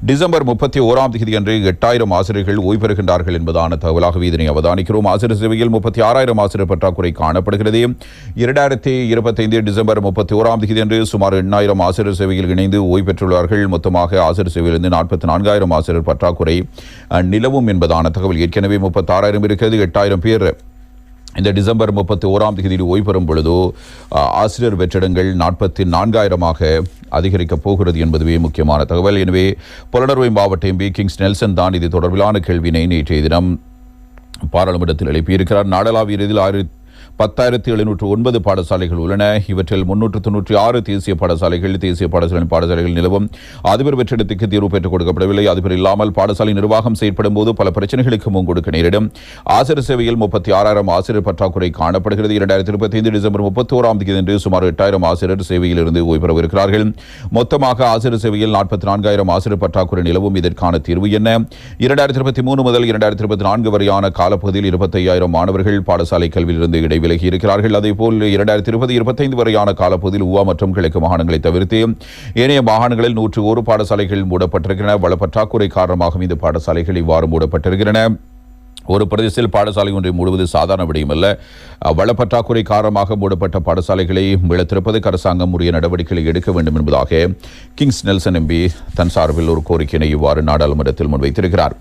December முப்பத்தி ஓராம் தேதி அன்று எட்டாயிரம் ஆசிரியர்கள் ஓய்வு பெறுகின்றார்கள் என்பதான தகவலாகவே இதனை அவதானிக்கிறோம். ஆசிரியர் சேவையில் முப்பத்தி ஆறாயிரம் ஆசிரியர் பற்றாக்குறை காணப்படுகிறது. இரண்டாயிரத்தி இருபத்தைந்து டிசம்பர் முப்பத்தி ஓராம் தேதி அன்று சுமார் எண்ணாயிரம் ஆசிரியர் சேவையில் இணைந்து ஓய்வு பெற்றுள்ளார்கள். மொத்தமாக ஆசிரியர் சேவையிலிருந்து நாற்பத்தி நான்காயிரம் ஆசிரியர் பற்றாக்குறை நிலவும் என்பதான தகவல் ஏற்கனவே முப்பத்தாறாயிரம் இருக்கிறது. எட்டாயிரம் பேர் இந்த டிசம்பர் முப்பத்தி ஓராம் தேதியில் ஓய்வு பெறும் பொழுதோ ஆசிரியர் வெற்றிடங்கள் நாற்பத்தி நான்காயிரமாக அதிகரிக்கப் போகிறது என்பதுவே முக்கியமான தகவல். எனவே புலனறுவை மாவட்ட எம்பி கிங்ஸ் நெல்சன் தான் இது தொடர்பிலான கேள்வியினை நேற்றைய தினம் பாராளுமன்றத்தில் எழுப்பியிருக்கிறார். நாடளாவிய ரீதியில் ஆயிரத்தி பத்தாயிரத்தி எழுநூற்று ஒன்பது பாடசாலைகள் உள்ளன. இவற்றில் முன்னூற்று தொன்னூற்றி ஆறு தேசிய பாடசாலைகள் தேசிய பாடசாலை பாடசாலைகள் நிலவும். அதிபர் வெற்றிடத்துக்கு தீர்வு பெற்றுக் கொடுக்கப்படவில்லை. அதிபர் இல்லாமல் பாடசாலை நிர்வாகம் செயற்படும் போது பல பிரச்சனைகளுக்கு முன்கொடுக்க நேரிடும். ஆசிரியர் சேவையில் முப்பத்தி ஆறாயிரம் ஆசிரியர் பற்றாக்குறை காணப்படுகிறது. இரண்டாயிரத்தி இருபத்தி ஐந்து டிசம்பர் முப்பத்தி ஓராம் தேதி அன்று சுமார் எட்டாயிரம் ஆசிரியர் சேவையில் இருந்து ஓய்வு பெறவிருக்கிறார்கள் மொத்தமாக ஆசிரியர் சேவையில் நாற்பத்தி நான்காயிரம் ஆசிரியர் பற்றாக்குறை நிலவும். இதற்கான தீர்வு என்ன? இரண்டாயிரத்தி இருபத்தி மூணு முதல் இரண்டாயிரத்தி இருபத்தி நான்கு வரையான காலப்பகுதியில் இருபத்தி ஐயாயிரம் மாணவர்கள் பாடசாலை கல்வியிலிருந்து இடைவிலகி இருக்கிறார்கள் அதேபோல் இரண்டாயிரத்தி இருபது இருபத்தைந்து வரையான காலப்பகுதியில் உவா மற்றும் கிழக்கு மாகாணங்களை தவிர்த்து ஏனைய மாகாணங்களில் நூற்று ஒரு பாடசாலைகள் மூடப்பட்டிருக்கின்றன. வள பற்றாக்குறை காரணமாக இந்த பாடசாலைகள் இவ்வாறு மூடப்பட்டிருக்கின்றன. ஒரு பிரதேசத்தில் பாடசாலை ஒன்றை மூடுவது சாதாரண விடயமல்ல. வளப்பற்றாக்குறை காரணமாக மூடப்பட்ட பாடசாலைகளை மீளத்திருப்பதற்கு அரசாங்கம் உரிய நடவடிக்கைகளை எடுக்க வேண்டும் என்பதாக கிங்ஸ் நெல்சன் எம்பி தன் சார்பில் ஒரு கோரிக்கையினை இவ்வாறு நாடாளுமன்றத்தில் முன்வைத்திருக்கிறார்.